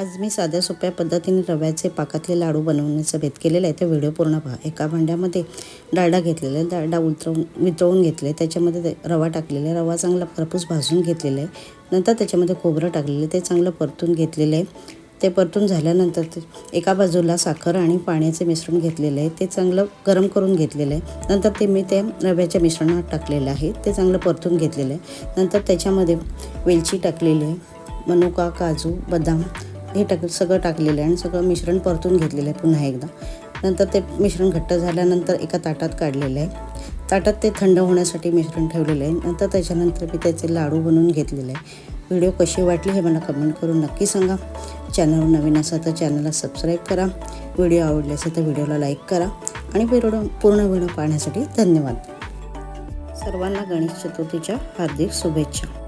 आज मी साध्या सोप्या पद्धतीने रव्याचे पाकातले लाडू बनवण्याचा भेद केलेला आहे. ते व्हिडिओ पूर्ण पहा. एका भांड्यामध्ये डाळडा घेतलेला आहे. डाळडा उतरवून वितळून घेतले त्याच्यामध्ये ते रवा टाकलेला आहे. रवा चांगला खरपूस भाजून घेतलेला आहे. नंतर त्याच्यामध्ये खोबरं टाकलेलं आहे. ते चांगलं परतून घेतलेलं आहे. ते परतून झाल्यानंतर ते एका बाजूला साखर आणि पाण्याचे मिश्रण घेतलेलं आहे. ते चांगलं गरम करून घेतलेलं आहे. नंतर ते मी त्या रव्याच्या मिश्रणात टाकलेलं आहे. ते चांगलं परतून घेतलेलं आहे. नंतर त्याच्यामध्ये वेलची टाकलेली आहे. मनुका काजू बदाम हे टाक सगळं टाकलेलं आहे आणि सगळं मिश्रण परतून घेतलेलं आहे पुन्हा एकदा. नंतर ते मिश्रण घट्ट झाल्यानंतर एका ताटात काढलेलं आहे. ताटात ते थंड होण्यासाठी मिश्रण ठेवलेलं आहे. नंतर त्याच्यानंतर मी त्याचे लाडू बनवून घेतलेले आहे. व्हिडिओ कशी वाटली हे मला कमेंट करून नक्की सांगा. चॅनलवर नवीन असा तर चॅनलला सबस्क्राईब करा. व्हिडिओ आवडले असेल तर व्हिडिओला लाईक करा. आणि व्हिडिओ पूर्ण व्हिडिओ पाहण्यासाठी धन्यवाद. सर्वांना गणेश चतुर्थीच्या हार्दिक शुभेच्छा.